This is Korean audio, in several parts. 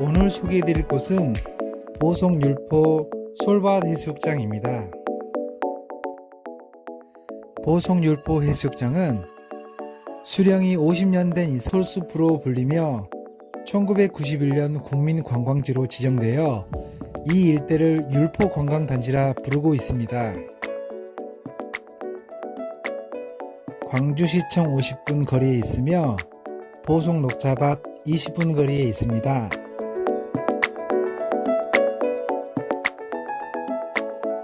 오늘 소개해드릴 곳은 보송율포 솔밭 해수욕장입니다. 보송율포 해수욕장은 수령이 50년 된 솔숲으로 불리며 1991년 국민관광지로 지정되어 이 일대를 율포 관광단지라 부르고 있습니다. 광주시청 50분 거리에 있으며 보송 녹차밭 20분 거리에 있습니다.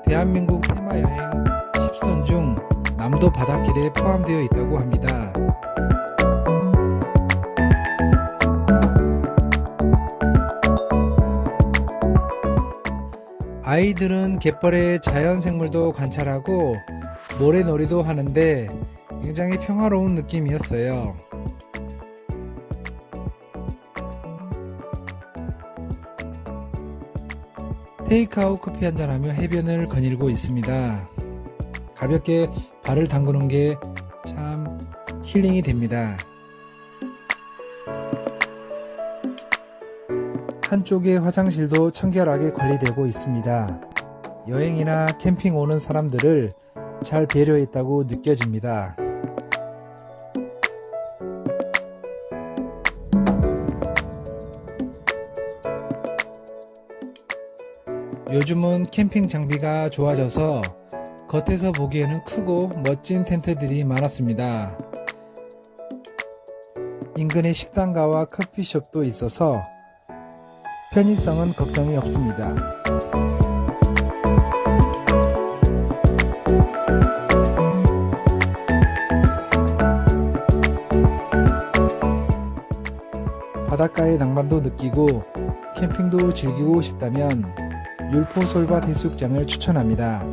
대한민국 테마 여행 10선 중 남도 바닷길에 포함되어 있다고 합니다. 아이들은 갯벌의 자연생물도 관찰하고 모래놀이도 하는데 굉장히 평화로운 느낌이었어요. 테이크아웃 커피 한잔 하며 해변을 거닐고 있습니다. 가볍게 발을 담그는 게 참 힐링이 됩니다. 한쪽에 화장실도 청결하게 관리되고 있습니다. 여행이나 캠핑 오는 사람들을 잘 배려했다고 느껴집니다. 요즘은 캠핑 장비가 좋아져서 겉에서 보기에는 크고 멋진 텐트들이 많았습니다. 인근에 식당가와 커피숍도 있어서 편의성은 걱정이 없습니다. 바닷가의 낭만도 느끼고 캠핑도 즐기고 싶다면 율포 솔밭 해수욕장을 추천합니다.